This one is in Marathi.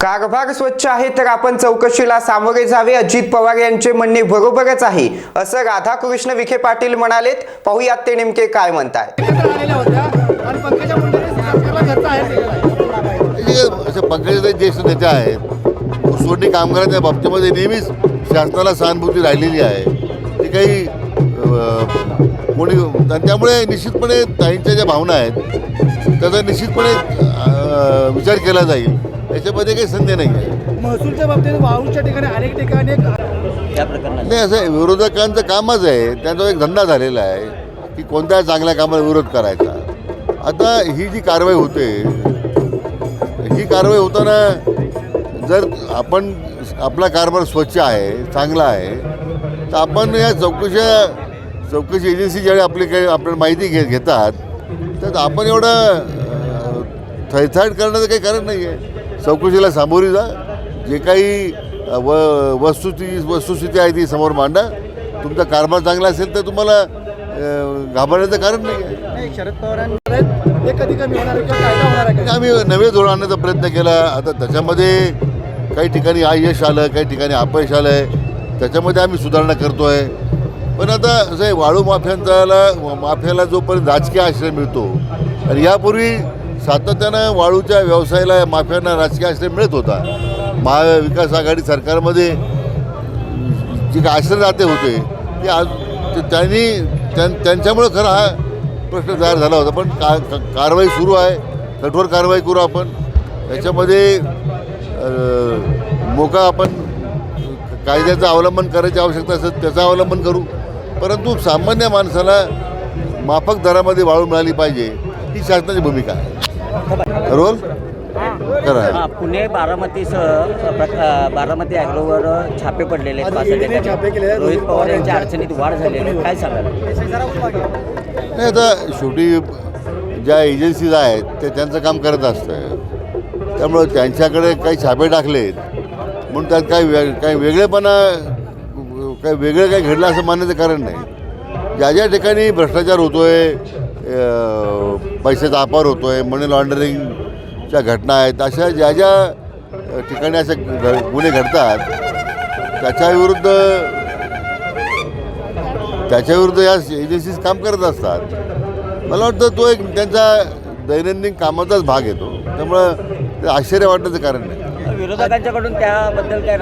कारभार स्वच्छ आहे तर आपण चौकशीला सामोरे जावे अजित पवार यांचे म्हणणे बरोबरच आहे असं राधाकृष्ण विखे पाटील म्हणालेत. पाहुयात ते नेमके काय म्हणताय. आहे पंकजाताई ज्येष्ठ नेते आहेत. कामगारांच्या बाबतीमध्ये नेहमीच शासनाला सहानुभूती राहिलेली आहे. ती काही कोणी त्यामुळे निश्चितपणे ताईंच्या ज्या भावना आहेत त्याचा निश्चितपणे विचार केला जाईल. याच्यामध्ये काही संधी नाही. आहे महसूलच्या बाबतीत वाळूच्या ठिकाणी अनेक ठिकाणी या प्रकरणात. नाही असं विरोधकांचं कामच आहे. त्यांचा एक धंदा झालेला आहे की कोणत्या चांगल्या कामाला विरोध करायचा. आता ही जी कारवाई होते ही कारवाई होताना जर आपण आपला कारभार स्वच्छ आहे चांगला आहे तर आपण या चौकशा चौकशी एजन्सी ज्यावेळी आपली काही आपल्याला माहिती घे घेतात तर आपण एवढं थैथाट करण्याचं काही कारण नाही आहे चौकशीला सामोरी जा. जे काही व वस्तुस्थिती वस्तुस्थिती आहे ती समोर मांडा. तुमचा कारभार चांगला असेल तर तुम्हाला घाबरण्याचं कारण नाही आहे. शरद का? आम्ही नवे धोरण आणण्याचा प्रयत्न केला. आता त्याच्यामध्ये काही ठिकाणी यश आलं काही ठिकाणी अपयश आलं आहे त्याच्यामध्ये आम्ही सुधारणा करतो आहे पण आता असं वाळू माफ्यांचा माफ्याला जोपर्यंत राजकीय आश्रय मिळतो आणि यापूर्वी सातत्यानं वाळूच्या व्यवसायाला माफ्यांना राजकीय आश्रय मिळत होता. महाविकास आघाडी सरकारमध्ये जे काही आश्रयदाते होते ते आज ते त्यांनी त्यां त्यांच्यामुळं खरं हा प्रश्न तयार झाला होता. पण का कारवाई सुरू आहे कठोर कारवाई करू आपण. याच्यामध्ये मोका आपण कायद्याचं अवलंबन करायची आवश्यकता असेल त्याचं अवलंबन करू. परंतु सामान्य माणसाला माफक दरामध्ये वाळू मिळाली पाहिजे ही शासनाची भूमिका आहे. रोल? हा, पुणे बारामतीसह बारामती ॲग्रोवर छापे पडलेले आहेत. रोहित पवार यांच्या अडचणीत वाढ झालेली आहे. काय सांगाल? नाही आता शेवटी ज्या एजन्सीज आहेत ते त्यांचं काम करत असतं. त्यामुळं त्यांच्याकडे काही छापे टाकलेत म्हणून त्यात काही वेग काही वेगळेपणा काही वेगळं काही घडलं असं मानण्याचं कारण नाही. ज्या ज्या ठिकाणी भ्रष्टाचार होतो आहे पैशाचा अपार होतो आहे मनी लॉन्ड्रिंगच्या घटना आहेत. अशा ज्या ज्या ठिकाणी असे घ- गुन्हे घडतात त्याच्याविरुद्ध त्याच्याविरुद्ध या एजन्सीज काम करत असतात. मला वाटतं तो एक त्यांचा दैनंदिन कामाचाच भाग येतो त्यामुळं ते आश्चर्य वाटण्याचं कारण नाही. विरोधकांच्याकडून त्याबद्दल काय